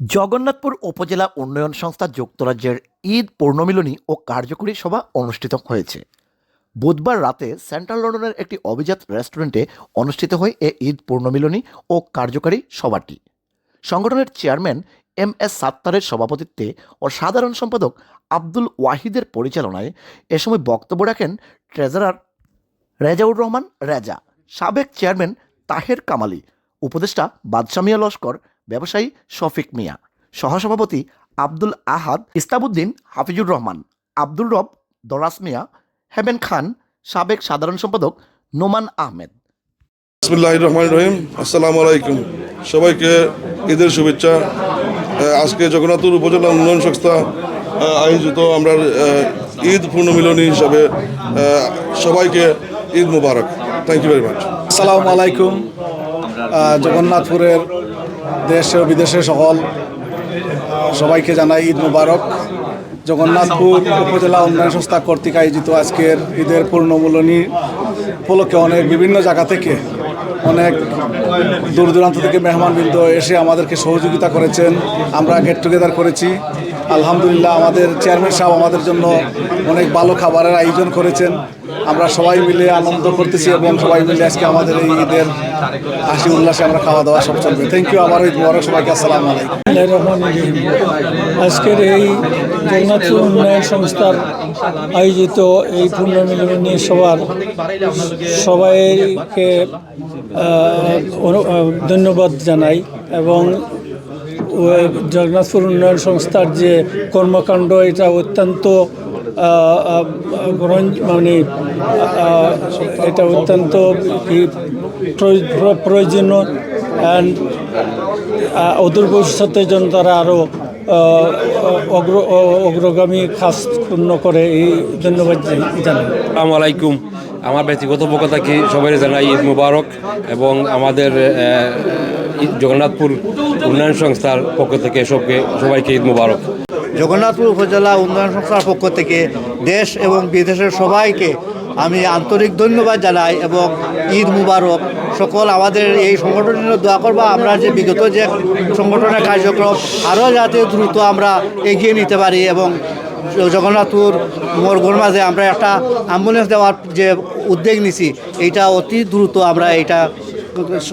জগন্নাথপুর উপজেলা উন্নয়ন সংস্থা যুক্তরাজ্যের ঈদ পূর্ণমিলনী ও কার্যকরী সভা অনুষ্ঠিত হয়েছে। বুধবার রাতে সেন্ট্রাল লন্ডনের একটি অভিজাত রেস্টুরেন্টে অনুষ্ঠিত হয় এ ঈদ পূর্ণমিলনী ও কার্যকরী সভাটি। সংগঠনের চেয়ারম্যান এম এস সাত্তারের সভাপতিত্বে ও সাধারণ সম্পাদক আব্দুল ওয়াহিদের পরিচালনায় এ সময় বক্তব্য রাখেন ট্রেজারার রেজাউর রহমান রেজা, সাবেক চেয়ারম্যান তাহের কামালি, উপদেষ্টা বাদশা মিয়া লস্কর ব্যবসায়ী শফিক মিয়া। সহসভাপতি আব্দুল আহাদ ইস্তাবুদ্দিন হাফিজুর রহমান আব্দুল রব দরাস মিয়া হেবেন খান সাবেক সাধারণ সম্পাদক নোমান আহমেদ। বিসমুল্লাহ রহমান রহিম। আসসালামু আলাইকুম। সবাইকে ঈদের শুভেচ্ছা। আজকে জগন্নাথপুর উপজেলা উন্নয়ন সংস্থা আয়োজিত আমরা ঈদ পূর্ণমিলনী হিসাবে সবাইকে Eid Mubarak. Thank you very much আসসালামু আলাইকুম। জগন্নাথপুরের দেশ ও বিদেশে সকল সবাইকে জানাই ঈদ মুবারক। জগন্নাথপুর উপজেলা উন্নয়ন সংস্থা কর্তৃক আয়োজিত আজকের ঈদের পূর্ণমূলনী উপলক্ষে অনেক বিভিন্ন জায়গা থেকে অনেক দূর দূরান্ত থেকে মেহমানবৃন্দ এসে আমাদেরকে সহযোগিতা করেছেন। আমরা গেট টুগেদার করেছি। আলহামদুলিল্লাহ আমাদের চেয়ারম্যান সাহেব আমাদের জন্য অনেক ভালো খাবারের আয়োজন করেছেন। আমরা সবাই মিলে আনন্দ করতেছি এবং সবাই মিলে আজকে আমাদের এই ঈদের হাসি উল্লাসে আমরা খাওয়া দাওয়া সব চলবে। থ্যাংক ইউ আমার ঈদ মুবারক সবাইকে আসসালামু আলাইকুম। আজকের এই জগন্নাথপুর উন্নয়ন সংস্থার আয়োজিত এই পূর্ণমিলনী সভার সবাইকে আহ, অনু- আহ, ধন্যবাদ জানাই এবং জগন্নাথপুর উন্নয়ন সংস্থার যে কর্মকাণ্ড, এটা অত্যন্ত মানে এটা অত্যন্ত প্রয়োজনীয় অ্যান্ড অদূর ভবিষ্যতের জন্য তারা আরও অগ্র, অগ্রগামী কাজ পূর্ণ করে, এই ধন্যবাদ জানাই। আসসালামু আলাইকুম। আমার ব্যক্তিগত পক্ষ থেকে সবাই জানাই ঈদ মুবারক এবং আমাদের জগন্নাথপুর উন্নয়ন সংস্থার পক্ষ থেকে সবকে, সবাইকে ঈদ মুবারক। জগন্নাথপুর উপজেলা উন্নয়ন সংস্থার পক্ষ থেকে দেশ এবং বিদেশের সবাইকে আমি আন্তরিক ধন্যবাদ জানাই এবং ঈদ মুবারক। সকল আমাদের এই সংগঠনের দোয়া করব। আমরা যে বিগত যে সংগঠনের কার্যক্রম, আরও যাতে দ্রুত আমরা এগিয়ে নিতে পারি এবং জগন্নাথপুর, মোরগোর মাঝে আমরা একটা অ্যাম্বুলেন্স দেওয়ার যে উদ্যোগ নিছি, এইটা অতি দ্রুত আমরা এটা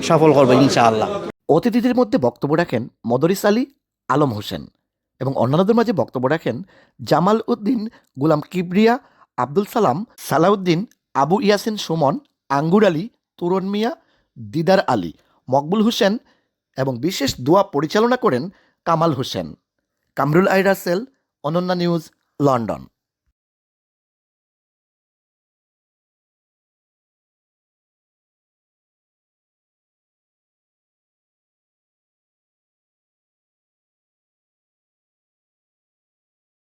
সফল করব ইনশাআল্লাহ। অতিথিদের মধ্যে বক্তব্য রাখেন মদরিস আলী, আলম হোসেন এবং অন্যান্যদের মাঝে বক্তব্য রাখেন জামাল উদ্দিন, গুলাম কিবরিয়া, আব্দুল সালাম, সালাউদ্দিন, আবু ইয়াসিন সুমন, আঙ্গুর আলী, তুরন মিয়া, দিদার আলী, মকবুল হোসেন এবং বিশেষ দোয়া পরিচালনা করেন কামাল হোসেন। কামরুল আই রাসেল অনন্যা নিউজ লন্ডন।